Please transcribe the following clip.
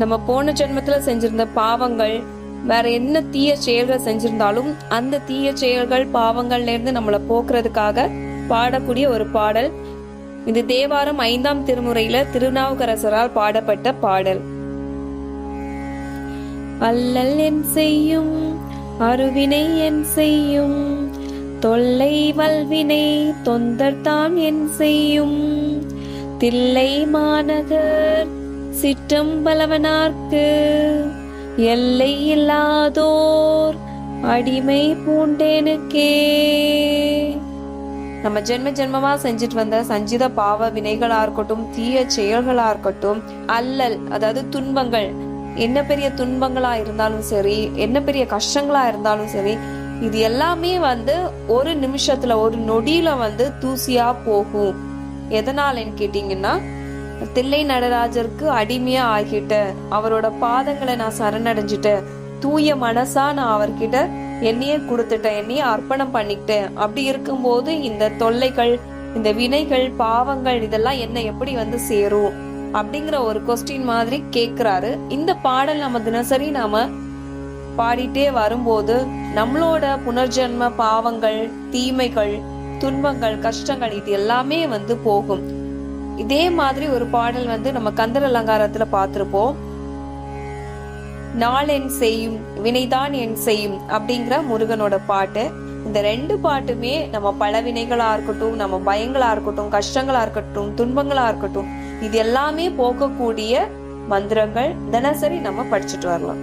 நம்ம போன ஜென்மத்துல செஞ்சிருந்த பாவங்கள் வேற என்ன தீய செயல்கள் செஞ்சிருந்தாலும் அந்த தீய செயல்கள் பாவங்கள்ல இருந்து நம்மளை போக்குறதுக்காக பாடக்கூடிய ஒரு பாடல். இது தேவாரம் ஐந்தாம் திருமுறையில திருநாவுக்கரசரால் பாடப்பட்ட பாடல். அல்லல் என் செய்யும் அருவினை என் செய்யும் தொல்லை வல்வினை தொந்தர்தான் என் செய்யும். தில்லை மாநகர் சிற்றம்பலவனார்க்கு எல்லை இல்லாதோர் அடிமை பூண்டேனுக்கே. நம்ம ஜென்ம ஜென்மமா செஞ்சுட்டு வந்த சஞ்சித பாவ வினைகளா இருக்கட்டும் தீய செயல்களா இருக்கட்டும் அல்லல் அதாவது துன்பங்கள் என்ன பெரிய துன்பங்களா இருந்தாலும் சரி என்ன பெரிய கஷ்டங்களா இருந்தாலும் சரி இது எல்லாமே வந்து ஒரு நிமிஷத்துல ஒரு நொடியில வந்து தூசியா போகும். எதனாலன்னு கேட்டீங்கன்னா தில்லை நடராஜருக்கு அடிமையா ஆகிட்ட அவரோட பாதங்களை நான் சரணடைஞ்சிட்டேன் தூய மனசா நான் அவர்கிட்ட என்னையே கொடுத்துட்டேன் என்னையே அர்ப்பணம் பண்ணிக்கிட்டேன். அப்படி இருக்கும்போது இந்த தொல்லைகள் இந்த வினைகள் பாவங்கள் இதெல்லாம் என்ன எப்படி வந்து சேரும் அப்படிங்கிற ஒரு கொஸ்டின் மாதிரி கேக்குறாரு. இந்த பாடல் நம்ம தினசரி நாம பாடிட்டே வரும்போது நம்மளோட புனர்ஜென்ம பாவங்கள் தீமைகள் துன்பங்கள் கஷ்டங்கள் இது எல்லாமே வந்து போகும். இதே மாதிரி ஒரு பாடல் வந்து நம்ம கந்தர் அலங்காரத்துல பார்த்துருப்போம். நாள் என் செய்யும் வினைதான் என் செய்யும் அப்படிங்கிற முருகனோட பாட்டு. இந்த ரெண்டு பாட்டுமே நம்ம பல வினைகளா இருக்கட்டும் நம்ம பயங்களா இருக்கட்டும் கஷ்டங்களா இருக்கட்டும் துன்பங்களா இருக்கட்டும் இது எல்லாமே போக்கக்கூடிய மந்திரங்கள் தினசரி நம்ம படிச்சுட்டு வரலாம்.